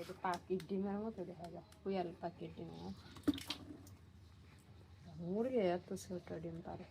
এটা পাখির ডিমের মতো দেখা যায় কুয়াল পাখির ডিমের মতো মুরগি এত ছোট ডিম পারে।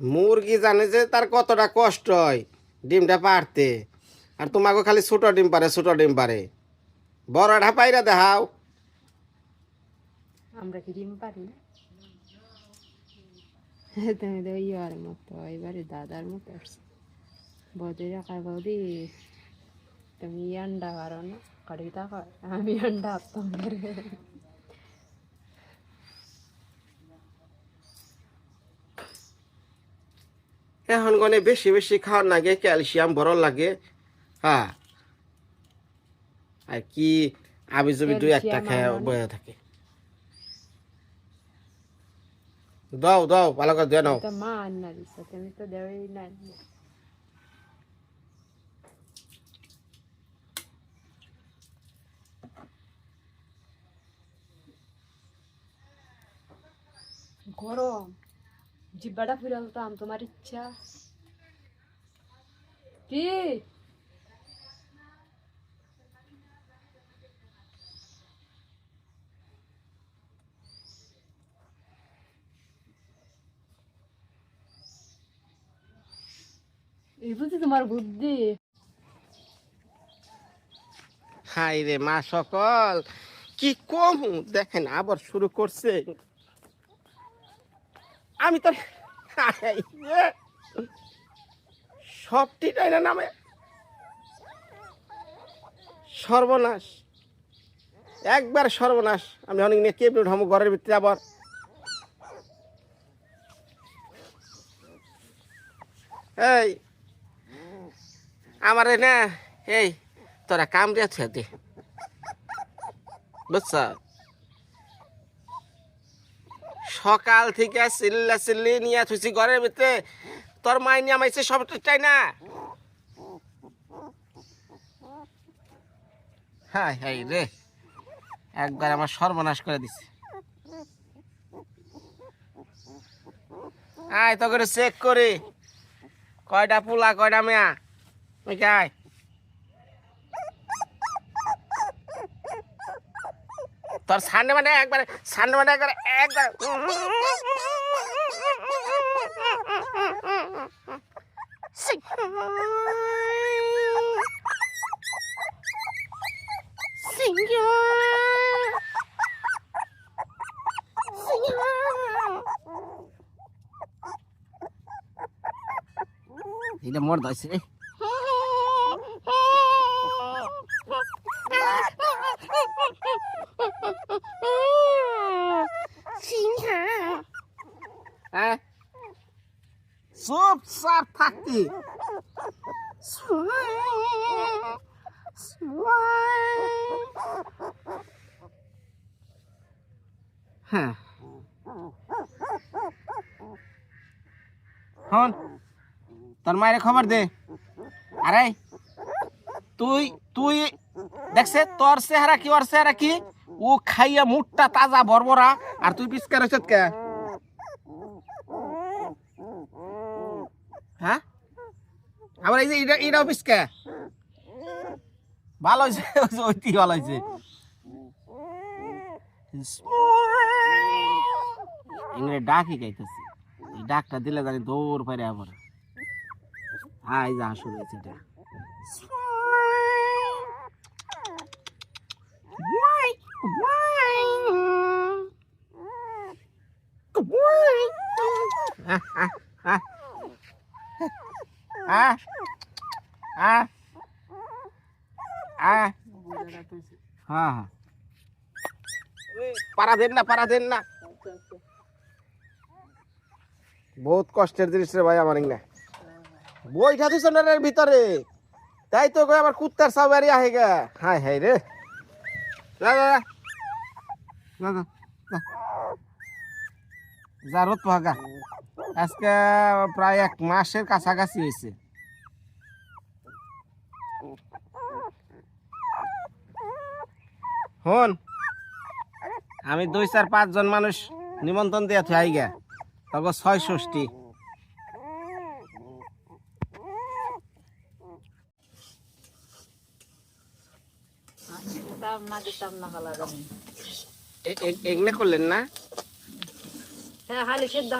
মুরগি জানে যে তার কতটা কষ্ট হয় ডিমটা পারতে। আর তোমাকে খালি ছোট ডিম পারে ছোট ডিম পারে। বড়টা পাইরা দেখাও। আমরা কি ডিম পারি না? তুমি তো ইয়ার মতো এবারে দাদার মতো আসছে। বজায় রাখার বৌদি তুমি আন্ডা পারো না কড়িটা কর আমি আন্ডা আসতাম এখন গনে বেশি বেশি খাওয়ার লাগে ক্যালসিয়াম বড় লাগে হ্যাঁ আর কি আমি জমি দুই একটা খেয়ে বয়ে থাকে দাও দাও ভালো করে দিয়ে নাও মা আন্না দিচ্ছে তুমি তো দেওয়াই না গরম। জিব্বাটা ফিরালতাম তোমার ইচ্ছা। কি? এই বুঝি তোমার বুদ্ধি। হাই রে মা সকল কি কম? দেখেন আবার শুরু করছে। আমি তো হাই সবটি না নামে। সর্বনাশ। একবার সর্বনাশ। আমি অনেক নিয়ে কেবল ঢামু ঘরের ভিতরে আবার। এই, আমার না, এই, তোরা কাম দিয়েছে দে। বুঝছ? সকাল থেকে চিল্লা চিল্লি নিয়ে থুছি ঘরের ভিতরে। তোর মাই নিয়ে আমাইছে সব চাই না? হাই হাই রে। একবার আমার সর্বনাশ করে দিছে। আয় তো করে চেক করি। কয়টা পোলা, কয়টা মেয়া? ওই আয়। তোর সামনে মানে একবার সামনে মানে একবার একবার। এটা মোর দাইছে হ্যাঁ চুপ চাপ থাকতি হ্যাঁ হন তোর মায়ের খবর দে আরে তুই তুই দেখছে তোর চেহারা কি ওর চেহারা কি ও খাইয়া মুখটা তাজা বরবরা আর তুই পিসকার হইছত কে হ্যাঁ আবার এই যে এটা এটাও পিসকা ভালো হয়েছে ওইটি ভালো হয়েছে এগুলো ডাকই গাইতেছে এই ডাকটা দিলে জানি দৌড় পারে আবার হাই যা শুরু হয়েছে. হ্যাঁ হ্যাঁ। বহুত কষ্টের জিনিস রে ভাই আমার না বইটা তুই সোনারের ভিতরে? তাই তো কই আমার কুত্তার সাবারি আহে গা। হাই হাই রে। যা যা যা। যা যা পাগা। আজকে প্রায় এক মাসের কাছাকাছি হয়েছে। হন, আমি দুই চার পাঁচজন মানুষ নিমন্ত্রণ দিয়ে থাই গা তখন ছয় ষষ্ঠী দিতাম না দিতাম না কালা জানি এ- এ- এগুলো করলেন না? হ্যাঁ খালি সিদ্ধ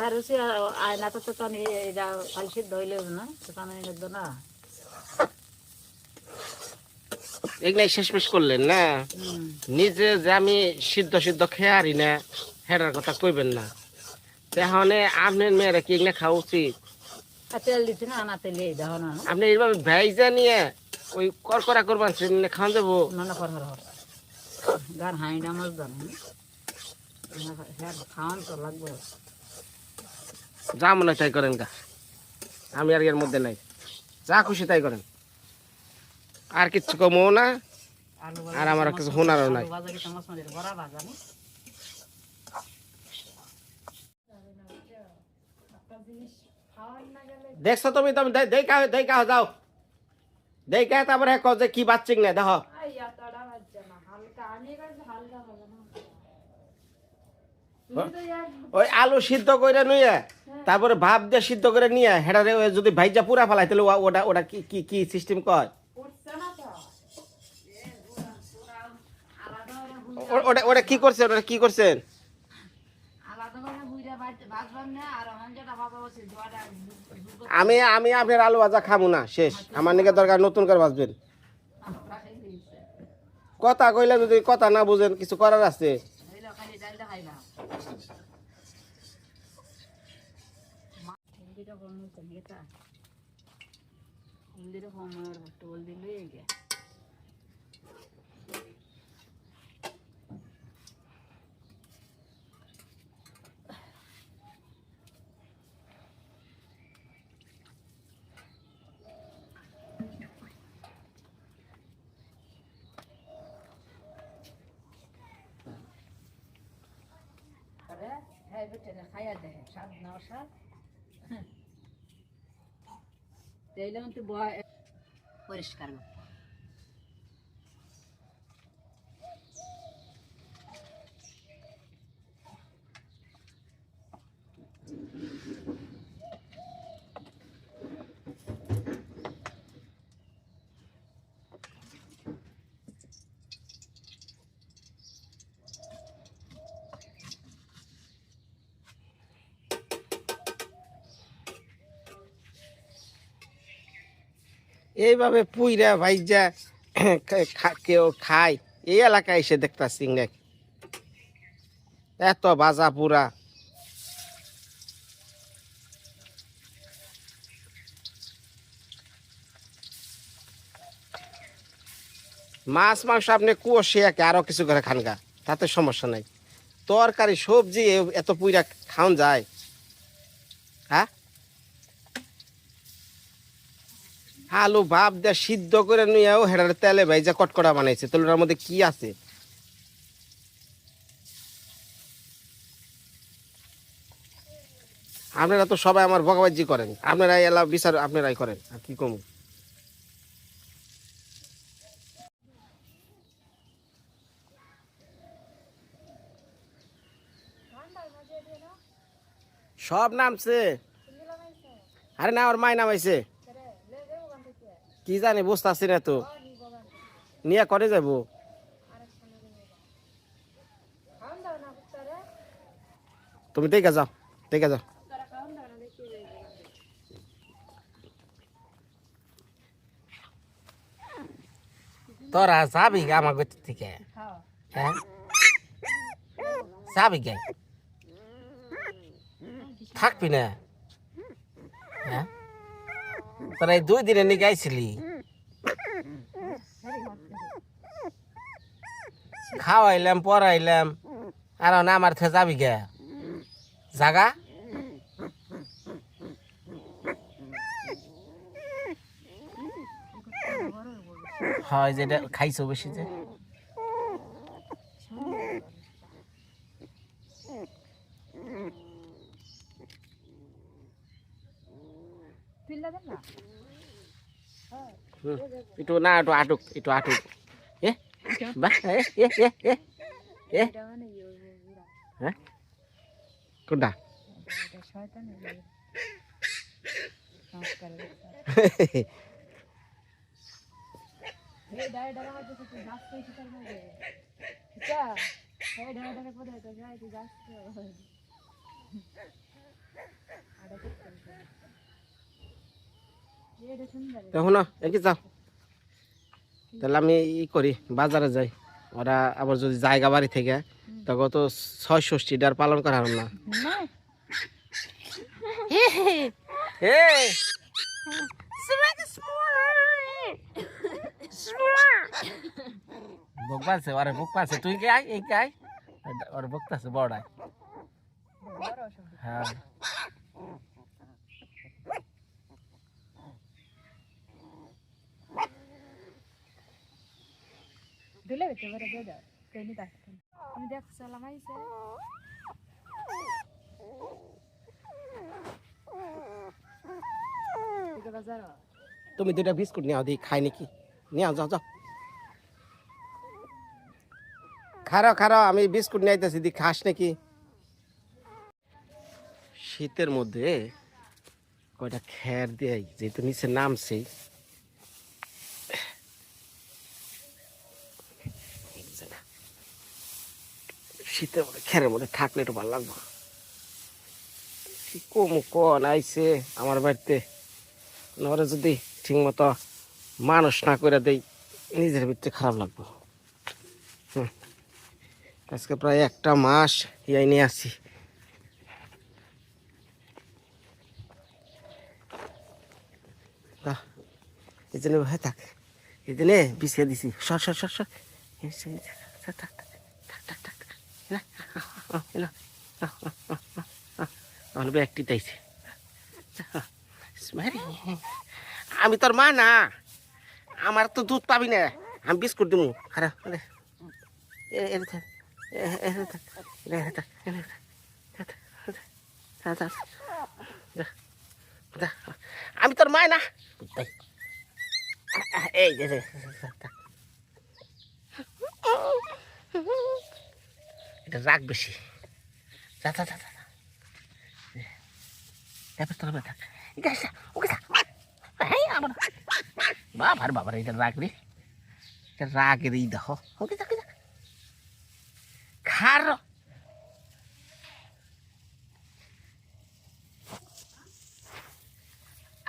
হ্যাঁ রুচি আয়না তো তো এটা খালি সিদ্ধ হইলে না তো টানি না। এগুলো শেষ পেশ করলেন না? নিজে যে আমি সিদ্ধ সিদ্ধ খেয়ে আরি না হেরার কথা কইবেন না। তাহলে আপনার মেয়েরা কি এগুলো খাওয়া উচিত? আপনি এইভাবে ভেজা নিয়ে ওই করকরা করবান সেদিনে খাওয়া দেবো। না না কর গান হাইনা মাছ দান হ্যাঁ খাওয়ান তো লাগবে। যা মনে হয় তাই করেন গা। আমি আর এর মধ্যে নাই। যা খুশি তাই করেন। আর কিচ্ছু কমও না। আর আমার কিছু হুনারও নাই। কি দেখছ তুমি তুমি দেখা দেখা যাও। দেখা তারপরে কও যে কি বাচ্চিং না দেখো। ওই আলু সিদ্ধ করে নিয়ে তারপরে ভাব দিয়ে সিদ্ধ করে নিয়ে হেডারে যদি ভাইজা পুরা ফেলাই তাহলে ওটা ওটা কি কি কি সিস্টেম কয়? ওটা ওটা কি করছেন? ওটা কি করছেন আলাদা করে বুইরা ভাজবান না আর হন যেটা ভাজা বসে জোয়াটা আমি আমি আপনার আলু ভাজা খামু না, শেষ। আমার নিকে দরকার নতুন করে ভাজবেন। কথা কইলে যদি কথা না বুঝেন, কিছু করার আছে। হইল খালি ডালটা খাইবা হিন্দিটা কম হচ্ছে নেতা হিন্দিটা কম আর টোল দিলে গে আরে হ্যাঁ বেটে খাইয়া দেখে স্বাদ না স্বাদ তাইলে পরিষ্কার এইভাবে পুইরা ভাইজা কেউ খায়। এই এলাকায় এসে দেখতাছি এত বাজা পুরা। মাছ, মাংস আপনি কুয়সিয়াকে আরও কিছু করে খানগা তাতে সমস্যা নাই। তরকারি, সবজি এত পুইরা খাওন যায়। হ্যাঁ? আলু ভাব দিয়ে সিদ্ধ করে নিয়েও হেডার তেলে ভাইজা কটকটা বানাইছে। তাহলে মধ্যে কি আছে? আপনারা তো সবাই আমার ভগবাজি করেন। আপনারাই এলা বিচার আপনারাই করেন। আর কি কম? সব নামছে। আরে না, ওর মাই নামাইছে। কি জানি বুঝতে পারছি না তো। নিয়ে করে যাব তুমি দেখে যাও দেখে যাও। তোরা যাবি আমার গতি থেকে? হ্যাঁ? যাবি গে? থাকবি না? হ্যাঁ? তোরা এই দুই দিনে নিয়ে গাইছিলি খাওয়াইলাম, পড়াইলাম। আর না, আমার থে যাবি গে। জাগা। হয় যেটা খাইছো বেশি যে। হুম, একটু না একটু আটুক একটু আটুক এ বাহ এ এ এ এ এ হ্যাঁ দেখো না একে যাও। তাহলে আমি ই করি বাজারে যাই। ওরা আবার যদি জায়গা বাড়ি থেকে তখন তো ছয় ষষ্ঠীটার পালন করা না। ওরে বুক পাচ্ছে তুই কে আয় এই কে আয়? ওর পাচ্ছে বড়ায় হ্যাঁ। দিলে বেতে করে দিয়ে দাও কেনি থাকতেন আমি দেখ, সালাম আইছে। তুমি দুটা বিস্কুট নিয়ে দিই খাই নাকি? নিয়ে যাও যাও। খারো খারো, আমি বিস্কুট নিয়ে আইতেছি দি খাস নাকি? শীতের মধ্যে কয়টা খ্যার দিয়ে, যেহেতু নিচে নামছে শীতের মধ্যে খ্যারের মধ্যে থাকলে একটু ভালো লাগবে। কম কন আইছে আমার বাড়িতে। ওরা যদি ঠিক মতো মানুষ না করে দেই নিজের ভিতরে খারাপ লাগবো। হুম। আজকে প্রায় একটা মাস ইয়াই নিয়ে আসি এই জন্য হয়ে থাক। এই জন্য বিছিয়ে দিছি। সর সর সর, সর, থাক থাক থাক থাক থাক। আমার ব্যাগটি তাইছে আমি তোর মা না আমার তো দুধ পাবি না আমি বিস্কুট দিব খারাপ আমি তোর মায় না এই এটা রাগ বেশি। যা যা যা যা এবার তোর থাক। ওকে আমার বাবার বাবার, এটা রাগ রে। এটা রাগের এই দেখো। ওকে ওকে থাক খার।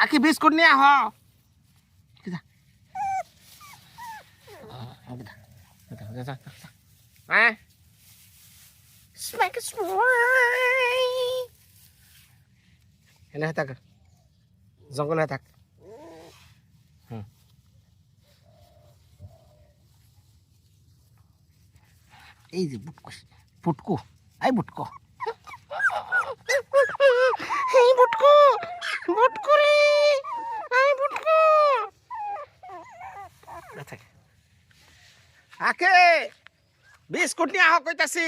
আকি বিস্কুট নিয়ে থাক। হ্যাঁ? Smack a swine. এনে থাক। জঙ্গলে থাক। হুম। এই যে বুটকু বুটকু আই বুটকু। এই বুটকু বুটকু রে আই বুটকু। আকে বিস্কুট নিয়ে আহ কইতাছি।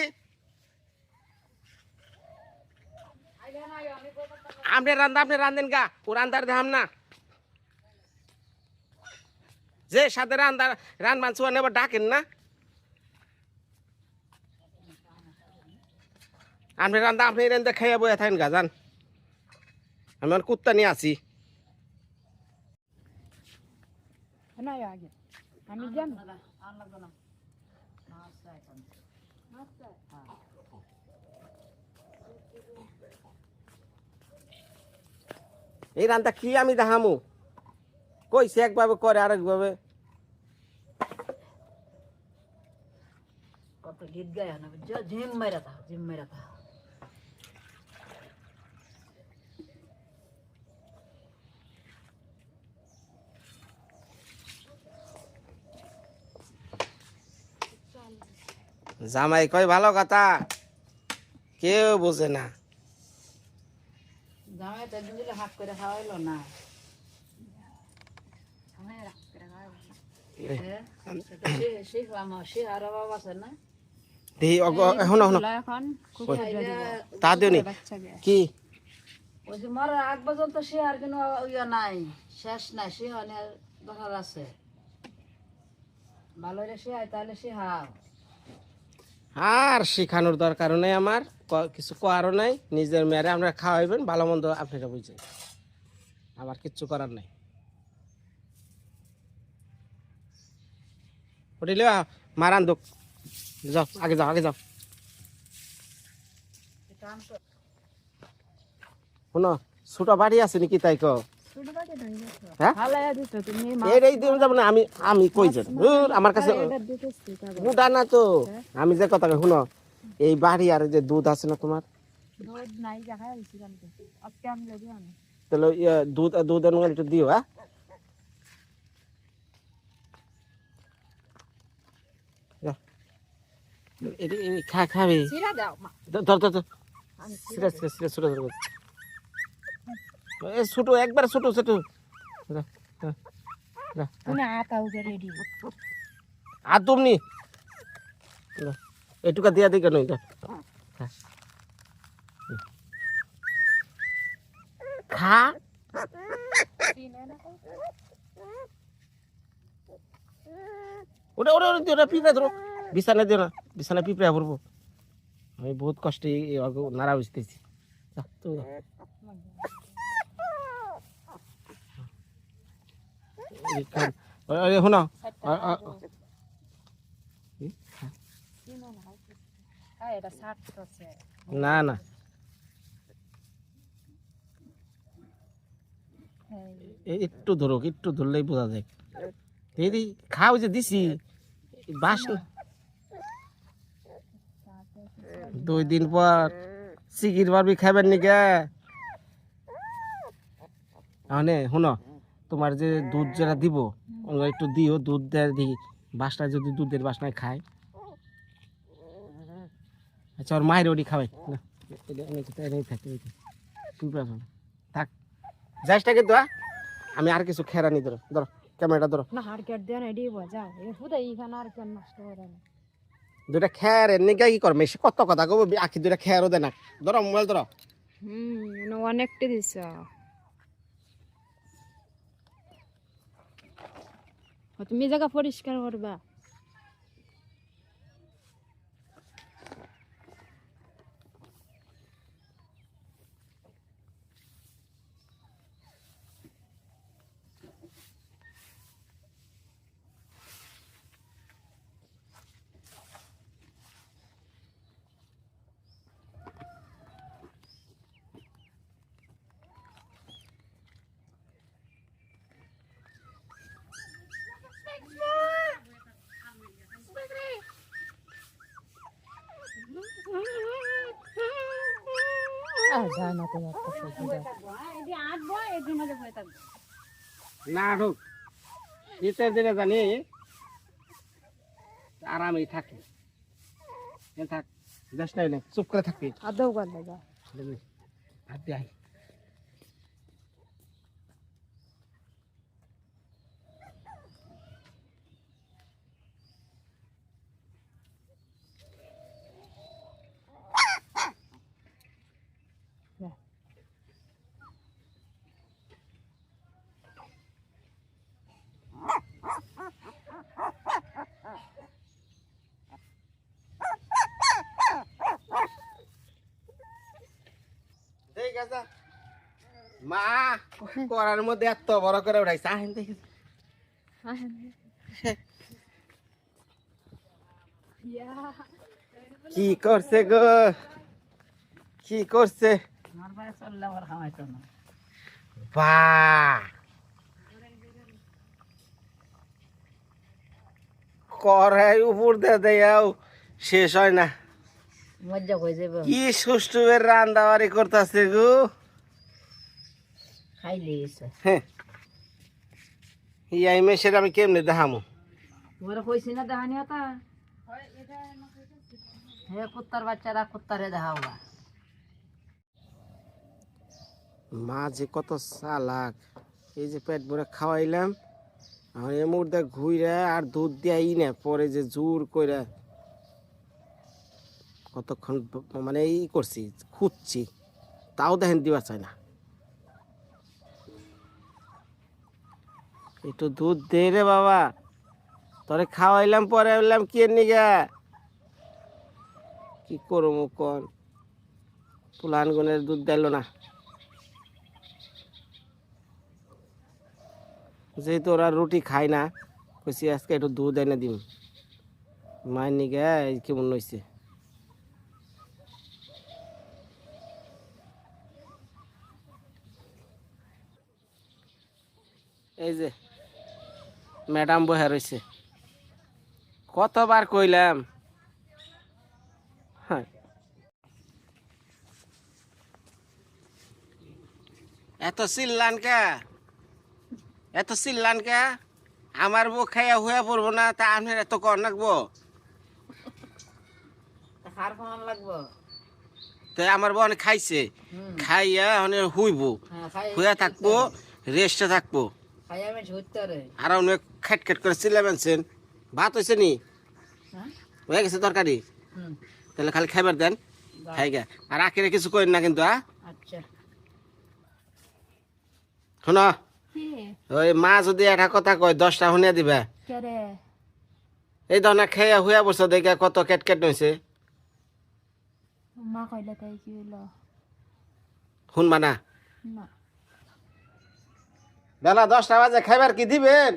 আপনি রান্ধা আপনি রান্ধেন গা। ও রান্ধার দেখাম না। যে সাথে রান্ধা রান মানসুয়া নেবার ডাকেন না। আপনি রান্ধা আপনি রান্ধা খাইয়া বইয়া থাকেন গা যান আমি আমার কুত্তা নিয়ে আছি। আমি জানি আর লাগবে না আচ্ছা এখন এই রান্না কি আমি দেখামু? কইছে একভাবে করে আরেকভাবে। কত গীত গায় না বুঝছ? মেরা থা ঝিম মেরা থা জামাই কই ভালো কথা? কেউ বোঝে না। জামাই দিলে হাত করে খাওয়াইলো না। হ্যাঁ? কি? আগ পর্যন্ত সে আর কোনো ইয়ে নাই শেষ নাই সে অনেক দরকার আছে। ভালো হলে সে হয় তাহলে সে হাও। আর শেখানোর দরকারও নেই আমার কিছু করারও নাই। নিজের মেয়েরে আপনারা খাওয়াইবেন ভালো মন্দ আপনারা বুঝে। আমার কিচ্ছু করার নাই। লিয়া মারান দোক। যাও, আগে যাও আগে যাও। শুনো, ছোট বাড়ি আছে নাকি তাই কো হ্যাঁ? দিন আমি আমি কই যাব? আমার কাছে এটা দিতেছি কাগজ গুড়া না তো। আমি যে কথা শুনো এই বাড়ি আর যে দুধ আছে না তোমার? তাহলে দুধ দুধ একটু দিও হ্যাঁ? খা খাবে। সিরা ধর ধর ধর। সিরা সিরা সিরা ছোট এ ছোট একবার ছোট ছোট। আর তুমি এটুকা দিয়া দিই কেন এটা? খা। ওটা ওটা ওটা দিও না পিঁপড়া ধরো। বিছানা দিও না বিছানা পিঁপড়া পড়ব আমি বহুত কষ্টে নাড়া বুঝতেছি যা, তুমি যাও। এই কাম- ওই- ওই শোনো আ- আ- হ্যাঁ এটা ষাট আছে না না। একটু ধরো একটু ধরলেই বোঝা যায়। এই দি খাও যে দিছি, বাস দুই দিন পর সিকির পারবি খাবেন নিকে? মানে শুনো। তোমার যে দুধ যেটা দিব ওগুলো একটু দিও দুধ দেয় দিই বাসটা যদি দুধের বাসনায় খায়। আচ্ছা ওর মায়ের ওটি খাওয়াই। না থাক, যাইসটা কিন্তু হ্যাঁ? আমি আর কিছু খেরা নি ধরো ধরো ক্যামেরাটা ধরো। দুটা খের এনে কি করবে? সে কত কথা কব আখি দুটা খেয়ারও দে না। ধরো মোবাইল ধরো। হুম অনেকটা দিছ। তুমি জায়গা পরিষ্কার করবা যায় না তো একটা সবজি না ঢুক দিতে দিতে জানি আরামেই থাকে। থাক যাস না চুপ করে থাকবি। আদৌ যাও বুঝলি? হাত দিয়ে মা মধ্যে এত বড় করে দেখি। করছে গো? কি করছে? উপর দে দেয়াও শেষ হয় না। মজ্জা হয়ে যাবে। কি সুষ্ঠুবের রান্দাবাড়ি করতেছে গো? খাইলে হ্যাঁ। ইয়াই মেসের আমি কেমনে দেখামু? তোমার কইছি না দেখানি হতা হে কুত্তার বাচ্চারা কুত্তারে দেখাওগা মা যে কত চালাক। এই যে পেট ভরে খাওয়াইলাম আর এ মুহূর্তে ঘুরে আর দুধ দেয়াই না পরে যে জোর করে কতক্ষণ মানে ই করছি, খুঁজছি। তাও দেখেন দিবা চায় না। একটু দুধ দে রে বাবা। তোরে খাওয়াইলাম, পরে বললাম কে নিগা? কি করব কন পুলান গুনের দুধ দিল না। যেহেতু ওরা রুটি খায় না, কইছি আজকে একটু দুধ এনে দিম। মায়ের নিগে কেমন হয়েছে এই যে ম্যাডাম বহে রয়েছে কতবার কইলাম? হ্যাঁ। এত চিল্লান কে? এত চিল্লান কে? আমার বউ খাইয়া হুয়া পড়ব না তা আপনার এত কর লাগবো? তো আমার বউ অনেক খাইছে। খাইয়া অনেক হুইব। হ্যাঁ হুয়া থাকব রেস্টে থাকব। আমি আর অনেক খেট খেট করে চিল্লাবেনছেন ভাত হয়েছে নি? হ্যাঁ? হয়ে গেছে তরকারি? হুম। তাহলে খালি খাইবার দেন। খাই গা। আর আখেরে কিছু করেন না কিন্তু হ্যাঁ আচ্ছা। শোনো ওই মা যদি একটা কথা কয় দশটা শুনিয়া দিবা। এই ধরনের খেয়ে হুয়া বসে দেখে কত কেট কেট নইছে মা কইলে তাই কি হইল? শুনবা না? না। বেলা দশটা বাজে খাইবার কি দিবেন?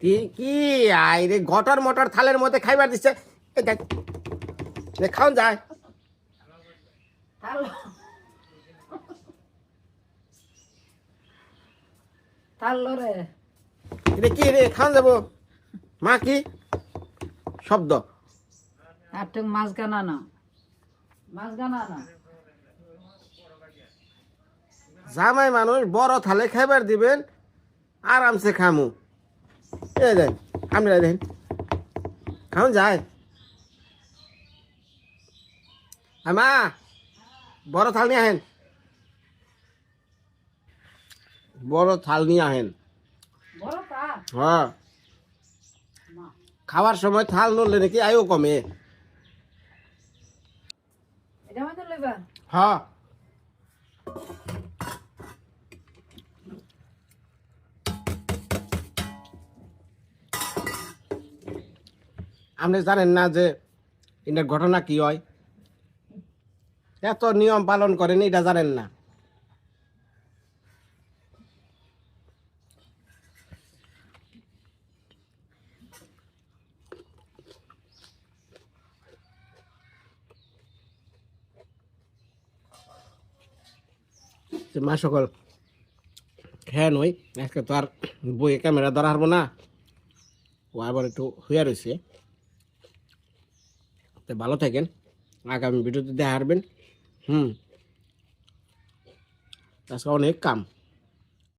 কি কি? আই রে ঘটর মটর থালের মধ্যে খাইবার দিচ্ছে খাওন যায় তাল তাল্লো রে। রে কি রে? খাওন যাব। মা কি? শব্দ। আর তুমি মাছ গানা না। মাছ গানা না। জামাই মানুষ বড় থালে খাইবার দিবেন আরামসে খামু। এই দেন আমরা দেন খাওন যায়? আর মা বড় থাল নিয়ে আহেন। বড় থাল নিয়ে আহেন। হ্যাঁ। খাওয়ার সময় থাল নড়লে নাকি আয়ও কমে। হ্যাঁ। আপনি জানেন না যে এটার ঘটনা কি হয়? এত নিয়ম পালন করেন, এটা জানেন না। মা সকল খেয়ে নই, আজকে তো আর বইয়ে ক্যামেরা ধরা হারবো না। ও আবার একটু হইয়া রয়েছে তো ভালো থাকেন। আগামী ভিডিওতে দেখা হারবেন হুম। আজকে অনেক কাম।